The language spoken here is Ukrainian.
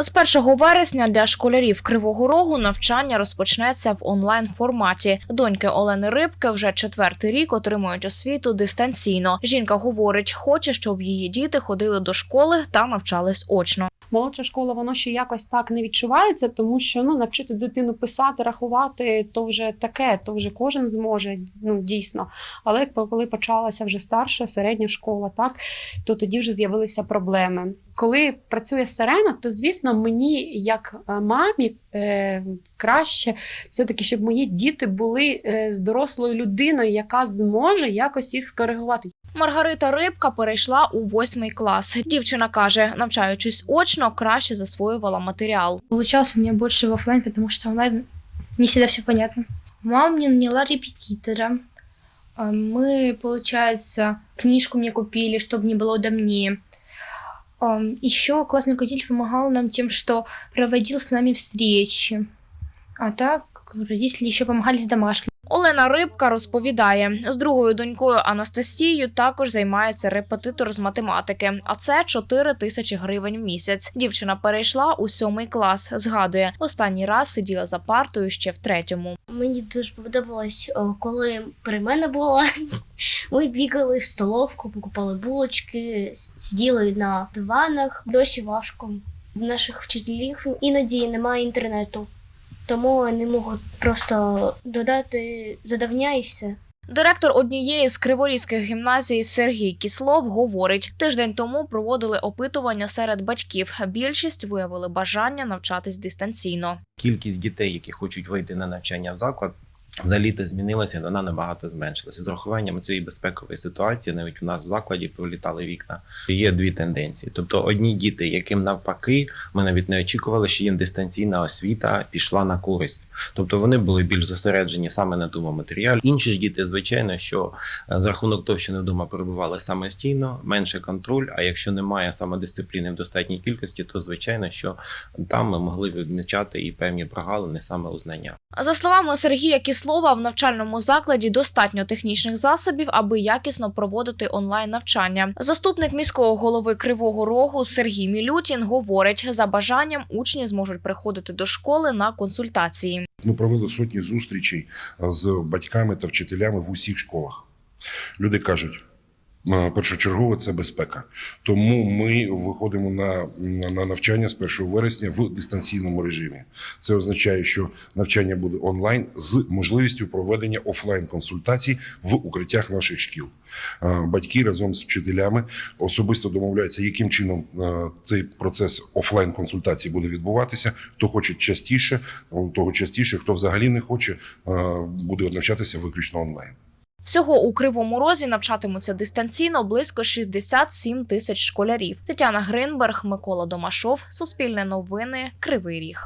З 1 вересня для школярів Кривого Рогу навчання розпочнеться в онлайн форматі. Доньки Олени Рибки вже четвертий рік отримують освіту дистанційно. Жінка говорить, хоче, щоб її діти ходили до школи та навчались очно. Молодша школа, воно ще якось так не відчувається, тому що ну навчити дитину писати, рахувати, то вже таке, то вже кожен зможе. Ну дійсно. Але коли почалася вже старша середня школа, так то тоді вже з'явилися проблеми. Коли працює сирена, то звісно мені, як е, мамі, е, краще все-таки, щоб мої діти були е, з дорослою людиною, яка зможе якось їх скоригувати. Маргарита Рибка перейшла у восьмий клас. Дівчина каже, навчаючись очно, краще засвоювала матеріал. Получалось у меня больше в оффлайн, потому что онлайн не всегда все понятно. Мама мне наняла репетитора. А Мы, получается, книжку мне купили, чтобы не было до мне. Еще классный руководитель помогал нам тем, что проводил с нами встречи. А так, родители еще помогали с домашками. Олена Рибка розповідає, з другою донькою Анастасією також займається репетитор з математики, а це 4 тисячі гривень в місяць. Дівчина перейшла у сьомий клас. Згадує, останній раз сиділа за партою ще в третьому. Мені дуже подобалось, коли при мене була. Ми бігали в столовку, покупали булочки, сиділи на диванах. Досі важко. В наших вчителів іноді немає інтернету, тому вони можуть просто додати задавня і все. Директор однієї з криворізьких гімназій Сергій Кіслов говорить, тиждень тому проводили опитування серед батьків. Більшість виявили бажання навчатись дистанційно. кількість дітей, які хочуть вийти на навчання в заклад. За літо змінилася, вона набагато зменшилася. З урахуванням цієї безпекової ситуації, навіть у нас в закладі пролітали вікна. Є дві тенденції. Тобто, одні діти, яким навпаки, ми навіть не очікували, що їм дистанційна освіта пішла на користь. Тобто вони були більш зосереджені саме на тому матеріалі. Інші ж діти, звичайно, що е, за рахунок того, що не вдома перебували самостійно, менше контроль. А якщо немає самодисципліни в достатній кількості, то звичайно, що там ми могли відмічати і певні прогалини саме у знаннях. За словами Сергія Кіслова, в навчальному закладі достатньо технічних засобів, аби якісно проводити онлайн навчання. Заступник міського голови Кривого Рогу Сергій Мілютін говорить, за бажанням учні зможуть приходити до школи на консультації. Ми провели сотні зустрічей з батьками та вчителями в усіх школах. Люди кажуть. Е, Першочергово це безпека. Тому ми виходимо на, на навчання з 1 вересня в дистанційному режимі. Це означає, що навчання буде онлайн з можливістю проведення офлайн консультацій в укриттях наших шкіл. Е, Батьки разом з вчителями особисто домовляються, яким чином е, цей процес офлайн консультації буде відбуватися. Хто хоче частіше, того частіше, хто взагалі не хоче, буде навчатися виключно онлайн. Всього у Кривому Розі навчатимуться дистанційно близько 67 тисяч школярів. Тетяна Гринберг, Микола Домашов, Суспільне новини, Кривий Ріг.